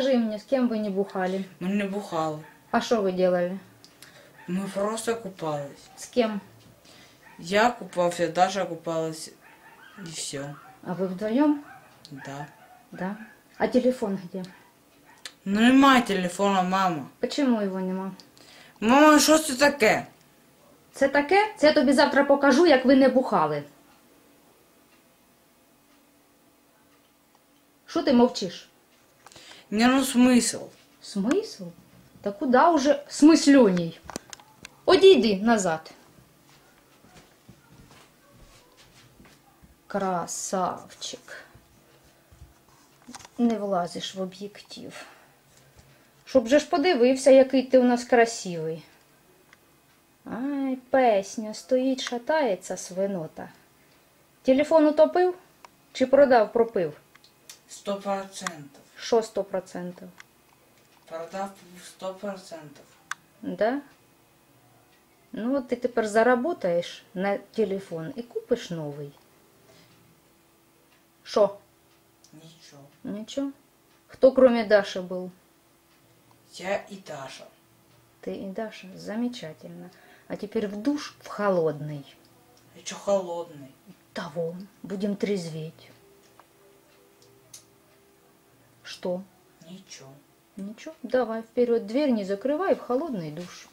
Скажи мне, с кем вы не бухали? Мы не бухали. А что вы делали? Мы просто купались. С кем? Я купался, Даша купалась. И все. А вы вдвоем? Да. Да. А телефон где? Ну нема телефона, мама. Почему його нема? Мама, що це таке? Це таке? Це я тобі завтра покажу, як ви не бухали. Що ти мовчиш? Не ну смисл. Смисл? Та куди уже смисленій? Одійди назад. Красавчик. Не влазиш в об'єктив. Щоб же ж подивився, який ти у нас красивий. Ай, песня, стоїть, шатається свинота. Телефон утопив чи продав, пропив? Сто процентов. Що сто процентів? Продав сто процентов. Да? Ну, от ти тепер заработаєш на телефон і купиш новий. Що? Нічого. Нічого. Хто кроме Даши був? Я і Даша. Ты и Даша. Замечательно. А теперь в душ в холодный. Я чо холодний. Того. Будем трезветь. Что? Нічого. Ничего. Давай вперед. Дверь не закрывай в холодный душ.